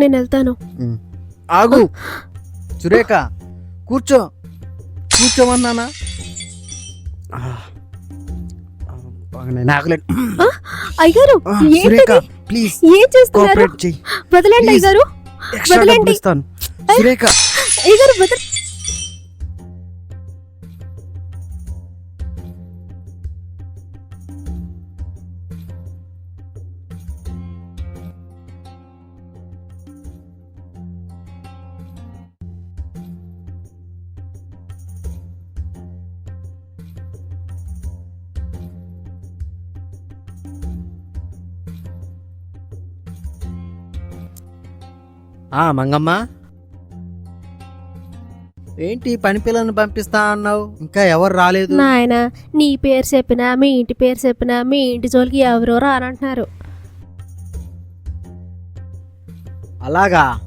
నేను వెళ్తాను. ఆగు. సురేఖ కూర్చో. కూర్చోమన్నానా? అయ్యారు ప్లీజ్ ఏం చేస్తున్నారు? వదలండి. అయ్యారు వదలండి. సురేఖ. అయ్యారు వదల ఆ మంగమ్మ. ఏంటి పని పిల్లని పంపిస్తా అన్నావు? ఇంకా ఎవరు రాలేదు? నాయన నీ పేరు చెప్పినా మీ ఇంటి పేరు చెప్పినా మీ ఇంటి జోలికి ఎవరో రానంటున్నారు అలాగా?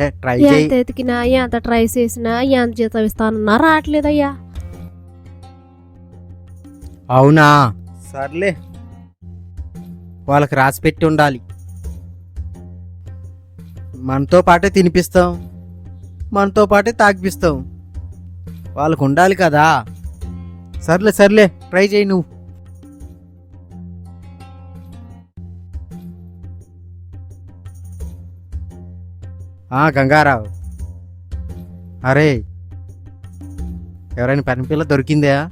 ఏ ట్రై చేయి. ఎంత ఎతికినా ఎంత ట్రై చేసినా ఎంత జీతం ఇస్తానన్నా రావట్లేదయ్యా. అవునా? సర్లే. వాళ్ళకి రాసి పెట్టి ఉండాలి. మనతో పాటే తినిపిస్తాం మనతో పాటే తాగిపిస్తాం. వాళ్ళకు ఉండాలి కదా. సర్లే సర్లే ట్రై చేయి నువ్వు. ఆ, గంగారావు. అరే ఎవరైనా పని పిల్ల దొరికిందా?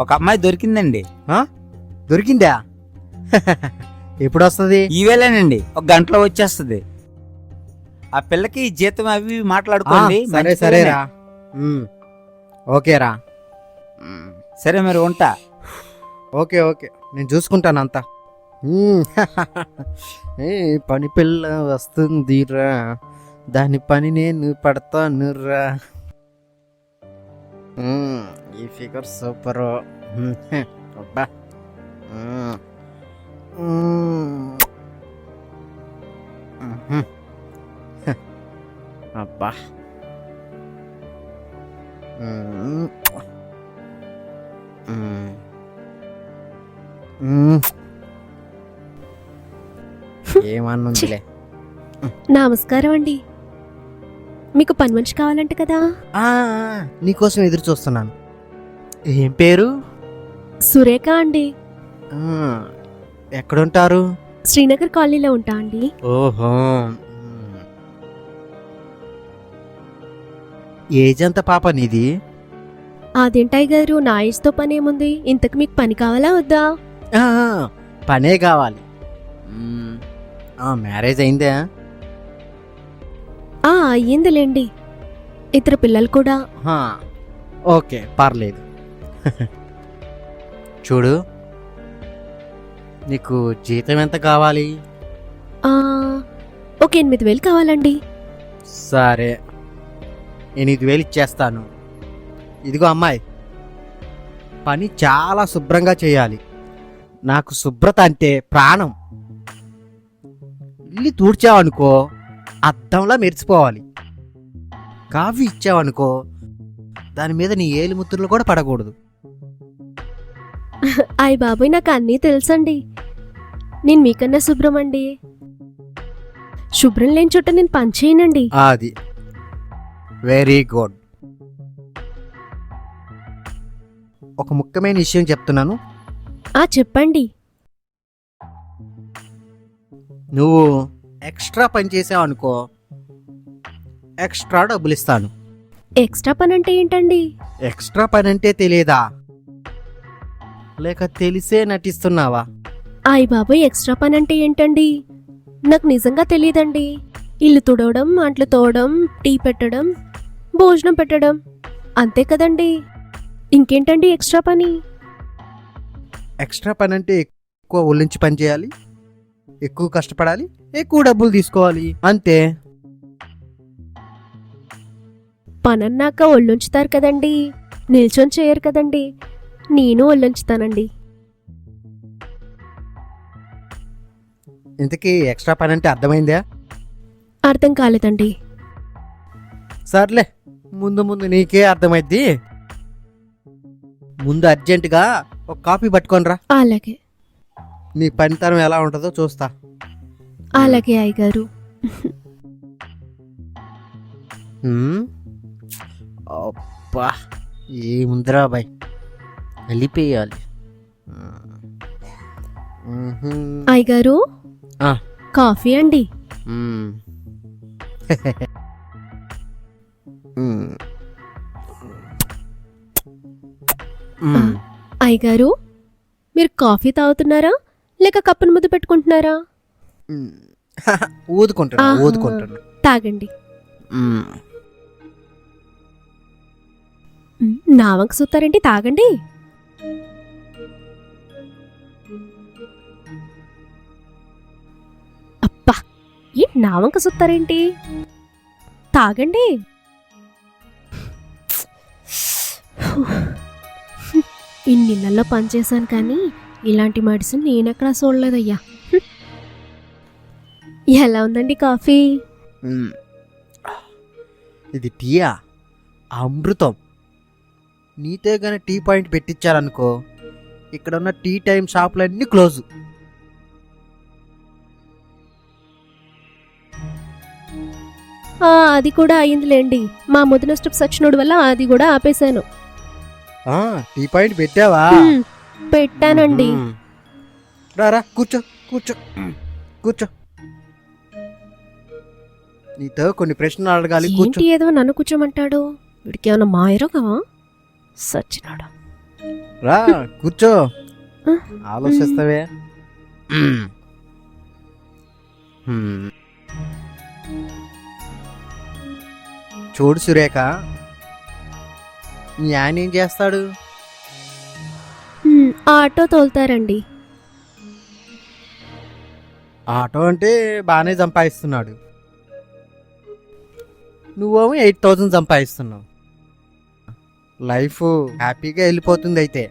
ఒక అమ్మాయి దొరికిందండి. దొరికిందా? ఎప్పుడు వస్తుంది ఈవేళేనండి ఒక గంటలో వచ్చేస్తుంది. ఆ పిల్లకి జీతం అవి మాట్లాడుకోండి. సరే మంచి సరే పిల్లనే. రా ఓకేరా సరే మరి ఉంటా. Okay okay. నేను చూసుకుంటాను అంతా. ఏ పని పిల్ల వస్తుందిరా. దాని పని నేను పడతాను రా. ఈ ఫిగర్ సూపర్ అబ్బా. అబ్బా. ఏమన్నుందిలే. నమస్కారం అండి మీకు పని మనిషి కావాలంట కదా? నీకోసం ఎదురు చూస్తున్నాను. ఏం పేరు? సురేఖ అండి. ఎక్కడుంటారు? శ్రీనగర్ కాలనీలో ఉంటా అండి. ఓహో. ఏజ్ ఎంత పాప నీది? అదేంటాయి గారు నా ఏజ్తో పని ఏముంది ఇంతకు మీకు పని కావాలా వద్దా? ఆ, పనే కావాలి. మ్మ్. ఆ, మ్యారేజ్ అయిందా? ఆ అయ్యిందిలేండి. ఇద్దరు పిల్లలు కూడా. హా, ఓకే పర్లేదు. చూడు నీకు జీతం ఎంత కావాలి? ఆ, ఒక ఎనిమిది వేలు కావాలండి. సరే. ఎనిమిది వేలు ఇచ్చేస్తాను. ఇదిగో అమ్మాయి పని చాలా శుభ్రంగా చేయాలి. నాకు శుభ్రత అంటే ప్రాణం. ఇల్లు తూడ్చావనుకో అద్దంలా మెరిసిపోవాలి. కాఫీ ఇచ్చావనుకో దాని మీద నీ ఏలిముద్రలు కూడా పడకూడదు. అయ్ బాబోయ్ నాకు అన్నీ తెలుసండి. నేను మీకన్నా శుభ్రం అండి శుభ్రం లేని చోట నేను పని చేయనండి. అది వెరీ గుడ్. ఒక ముఖ్యమైన విషయం చెప్తున్నాను. ఆ చెప్పండి. నువ్వు ఎక్స్ట్రా పని చేసావు అనుకో ఎక్స్ట్రా డబ్బులు ఇస్తాను ఎక్స్ట్రా పని అంటే ఏంటండి? ఎక్స్ట్రా పని అంటే తెలియదా లేక తెలిసే నటిస్తున్నావా? అయ్ బాబోయ్ ఎక్స్ట్రా పని అంటే ఏంటండి? నాకు నిజంగా తెలియదండి ఇల్లు తుడవడం అంట్లు తోవడం టీ పెట్టడం భోజనం పెట్టడం. అంతే కదండి? ఇంకేంటండి ఎక్స్ట్రా పని? ఎక్స్ట్రా పని అంటే ఎక్కువ ఒళ్ళించి పని చేయాలి. ఎక్కువ కష్టపడాలి. ఎక్కువ డబ్బులు తీసుకోవాలి. అంతే. పనన్నాక ఒళ్ళుంచుతారు కదండి. నిల్చొని చేయరు కదండి. నేను ఒళ్ళుంచుతానండి. ఇంతకీ ఎక్స్ట్రా పని అంటే అర్థమైందా? అర్థం కాలేదండి. సర్లే. ముందు ముందు నీకే అర్థమైద్ది ముందు అర్జెంటుగా ఒక కాఫీ పట్టుకొని రా అలాగే నీ పనితనం ఎలా ఉంటుందో చూస్తా అలాగే అయ్యగారు. అబ్బా ఏముందిరా బాయ్ వెళ్ళిపోయాలి ఉహుం. అయ్యగారు ఆ. కాఫీ అండి. అయ్యగారు మీరు కాఫీ తాగుతున్నారా? లేక కప్పును ముద్దు పెట్టుకుంటున్నారా? ఉమ్. ఊదుకుంటున్నా ఆహా. ఊదుకుంటున్నా. తాగండి. ఉమ్. మ్, నా వంక చూస్తారేంటి తాగండి. అబ్బా ఏ నా వంక చూస్తారేంటి తాగండి. ఇన్ని నెలల్లో పనిచేశాను కానీ ఇలాంటి మెడిసిన్ నేనెక్కడా చూడలేదయ్యా. ఎలా ఉందండి కాఫీ. ఇది టీయా? అమృతం. నీతే కానీ టీ పాయింట్ పెట్టించారనుకో ఇక్కడ ఉన్న టీ టైం షాపులన్నీ క్లోజ్. ఆ, అది కూడా అయిందిలేండి మా ముదిన స్టెప్ సచ్చినోడు వల్ల అది కూడా ఆపేశాను. టీ పాయింట్ పెట్టావా? పెట్టానండి. రారా కూర్చో కూర్చో. ఉమ్. కూర్చో. నీతో కొన్ని ప్రశ్నలు అడగాలి కూర్చో. ఏంటి ఏదో నన్ను కూర్చోమంటాడు? వీడికి ఏమైనా మాయరోగమా సచ్చినాడు. రా కూర్చో. ఆలోచిస్తావే. చూడు సురేఖ మీ ఆయన ఏం చేస్తాడు? ఆటో తోలుతారండి. ఆటో అంటే బాగానే సంపాదిస్తున్నాడు. నువ్వేమో ఎయిట్ థౌజండ్ సంపాదిస్తున్నావు. లైఫ్ హ్యాపీగా వెళ్ళిపోతుంది అయితే.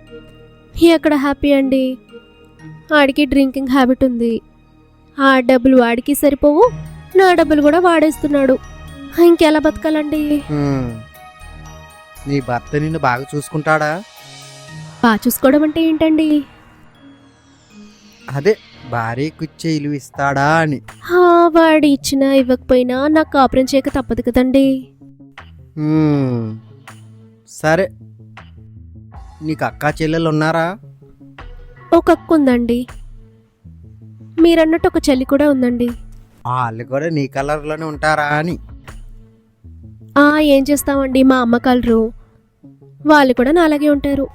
ఎక్కడ హ్యాపీ అండి? ఆడికి డ్రింకింగ్ హ్యాబిట్ ఉంది. ఆ డబ్బులు వాడికి సరిపోవు నా డబ్బులు కూడా వాడేస్తున్నాడు. ఇంకెలా బతకాలండి? హ్మ్. నీ భర్త నిన్ను బాగా చూసుకుంటాడా? బాగా చూసుకోవడం అంటే ఏంటండి? అదే భార్యకు ఇచ్చే ఇల్లు ఇస్తాడా అని. ఆ, వాడు ఇచ్చినా ఇవ్వకపోయినా నాకు కాపురం చేయక తప్పదు కదండి. హ్మ్. సరే. నీకు అక్కా చెల్లెలు ఉన్నారా? ఒక అక్క ఉందండి. మీరన్నట్టు ఒక చెల్లి కూడా ఉందండి. వాళ్ళు కూడా నీ కలర్లోనే ఉంటారా అని. ఏం చేస్తామండి మా అమ్మ కలరు. వాళ్ళు కూడా నాలాగే ఉంటారు.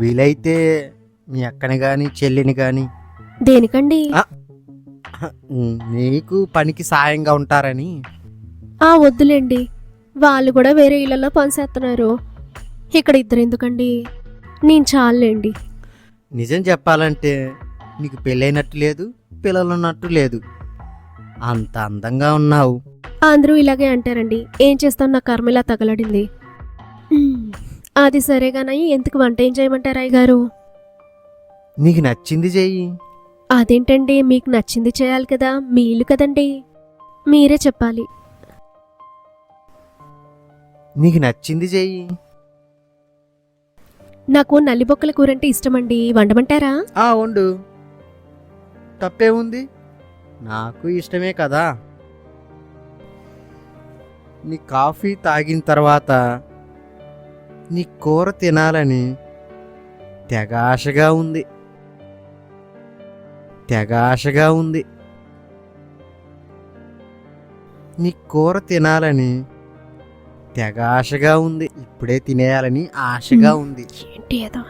వీలైతే మీ అక్కని కానీ చెల్లిని కానీ దేనికండి. నీకు పనికి సాయంగా ఉంటారని. ఆ వద్దులేండి. వాళ్ళు కూడా వేరే ఇళ్ళలో పనిచేస్తున్నారు ఇక్కడ ఇద్దరు ఎందుకండి? నేను చాలండి నిజం చెప్పాలంటే నీకు పెళ్ళైనట్టు లేదు పిల్లలు ఉన్నట్టు లేదు. అంత అందంగా ఉన్నావు. అందరూ ఇలాగే అంటారండి. ఏం చేస్తాం నా కర్మ ఇలా తగలడింది. అది సరేగానయ్య ఎందుకు వంట ఏం చేయమంటారు అయ్య గారు? నీకు నచ్చింది చెయ్యి. అదేంటండి మీకు నచ్చింది చేయాలి కదా మీ ఇల్లు కదండి. మీరే చెప్పాలి. నీకు నచ్చింది చెయ్యి. నాకు నల్లిబొక్కల కూర అంటే ఇష్టమండి. వండమంటారా? ఆ వండు. తప్పే ఉంది. నాకు ఇష్టమే కదా. నీ కాఫీ తాగిన తర్వాత నీ కూర తినాలని తెగాశగా ఉంది. తెగాశగా ఉంది. నీ కూర తినాలని తెగాశగా ఉంది. ఇప్పుడే తినేయాలని ఆశగా ఉంది. ఏంటి ఏదో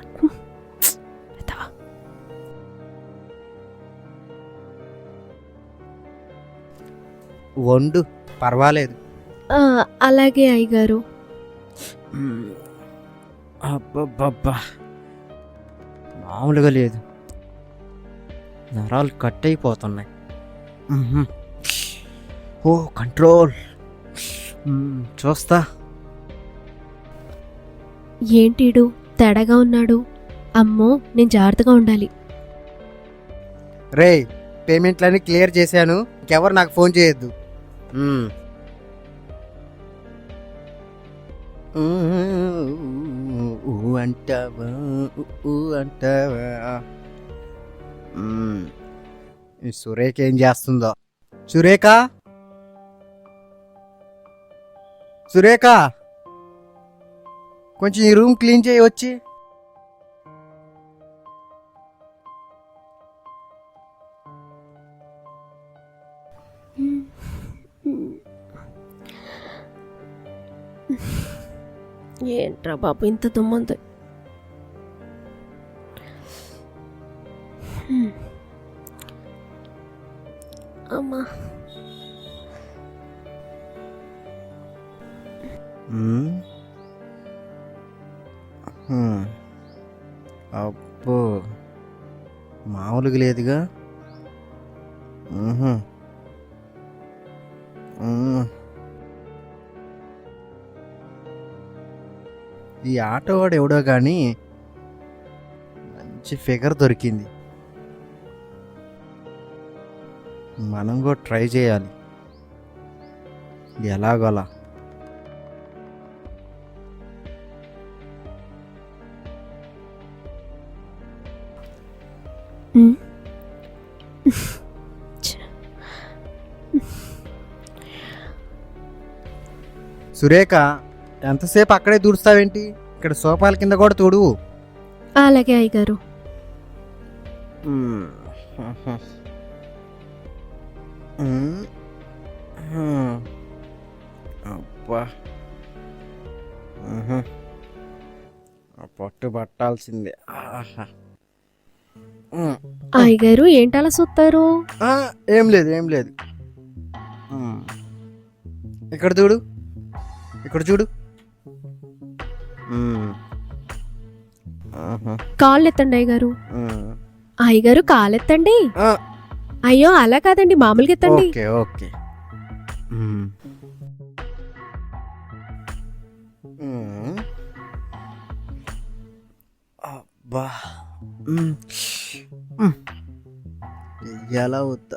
వండు పర్వాలేదు. అలాగే అయ్యగారు. అబ్బబ్బబ్బా. మామూలుగా లేదు. నరాలు కట్ అయిపోతున్నాయి. ఓ కంట్రోల్. చూస్తా. ఏంటిడు తేడాగా ఉన్నాడు. అమ్మో నేను జాగ్రత్తగా ఉండాలి. రే పేమెంట్లన్నీ క్లియర్ చేశాను. ఇంకెవరు నాకు ఫోన్ చేయొద్దు. అంటావా ఊ అంటావా సురేఖ ఏం చేస్తుందో సురేఖ సురేఖ కొంచెం ఈ రూమ్ క్లీన్ చేయి వచ్చి ఏంట్రా బాబు ఇంత దుమ్మంది అమ్మా. అబ్బో. మామూలుగా లేదుగా? ఈ ఆటో వాడు ఎవడో కానీ మంచి ఫిగర్ దొరికింది. మనం కూడా ట్రై చేయాలి. ఎలాగోలా. సురేఖ ఎంతసేపు అక్కడే దూడుస్తావేంటి? ఇక్కడ సోఫాల కింద కూడా తోడువు అలాగే అయ్యగారు. అబ్బా. పట్టు పట్టాల్సిందే. అయ్యగారు ఏంటలా చూస్తారు ఆ, ఏం లేదు ఏం లేదు. ఇక్కడ చూడు ఇక్కడ చూడు. కాళ్ళు ఎత్తండి అయ్యగారు. అయ్యగారు కాలు ఎత్తండి అయ్యో అలా కాదండి మామూలుగా ఎత్తండి ఓకే. అబ్బా. ఎలా వద్దా.